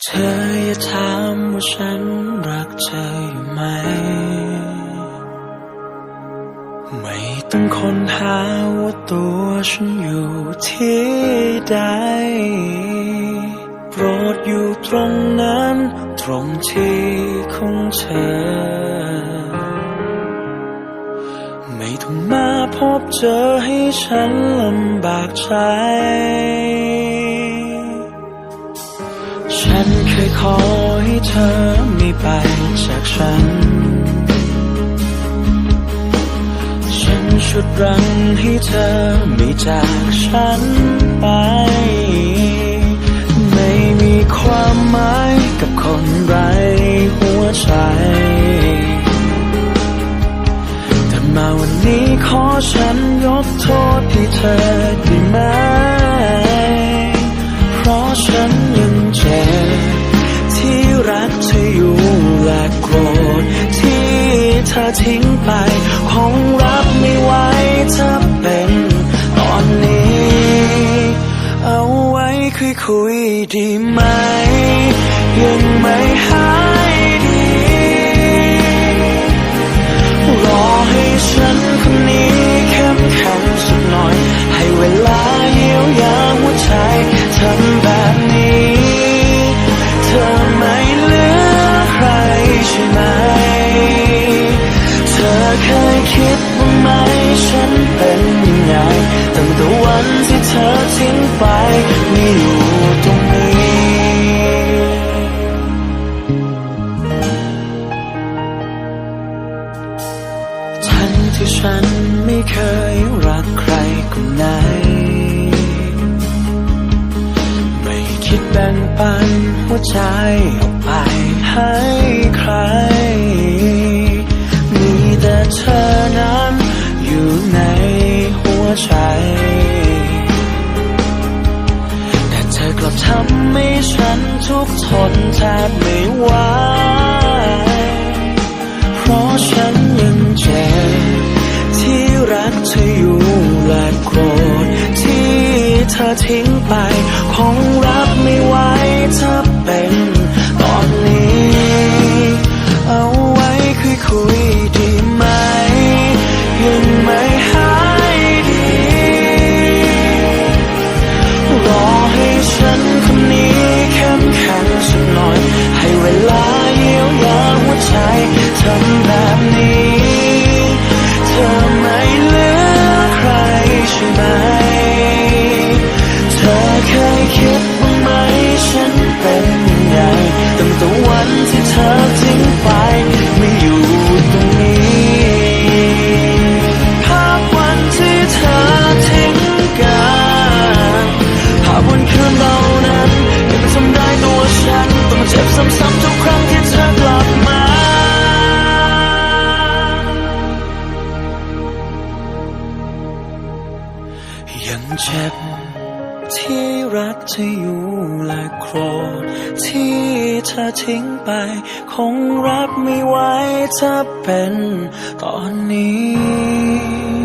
เธออย่าถามว่าฉันรักเธออยู่ไหม ไม่ต้องค้นหาว่าตัวฉันอยู่ที่ใด โปรดอยู่ตรงนั้น ตรงที่ของเธอ ไม่ต้องมาพบเจอให้ฉันลำบากใจ ฉันเคยขอให้เธอไม่ไปจากฉัน ฉันชุดรังให้เธอไม่จากฉันไป ไม่มีความหมายกับคนไร้หัวใจ แต่มาวันนี้ขอฉันยกโทษให้เธอได้ไหม ยคุยดีไหม ยังไม่หายดี รอให้ฉันคนนี้เข้มแข็งสักหน่อย ให้เวลาเยียวยาหัวใจทำแบบนี้ เธอไม่เหลือใครใช่ไหม เธอเคยคิดบ้างไหมฉันเป็นยังไงตั้งแต่วันที่เธอทิ้งไปไม่อยู่ ที่ฉันไม่เคยรักใครคนไหน ไม่คิดแบ่งปันหัวใจออกไปให้ใคร มีแต่เธอนั้นอยู่ในหัวใจ แต่เธอกลับทำให้ฉันทุกข์ทนแทบไม่ไหว ทิ้งไป คงรับไม่ไหวถ้าเธอ ที่รักจะออยู่และโกรธที่เธอทิ้งไป คงรับไม่ไหวถ้าเป็นตอนนี้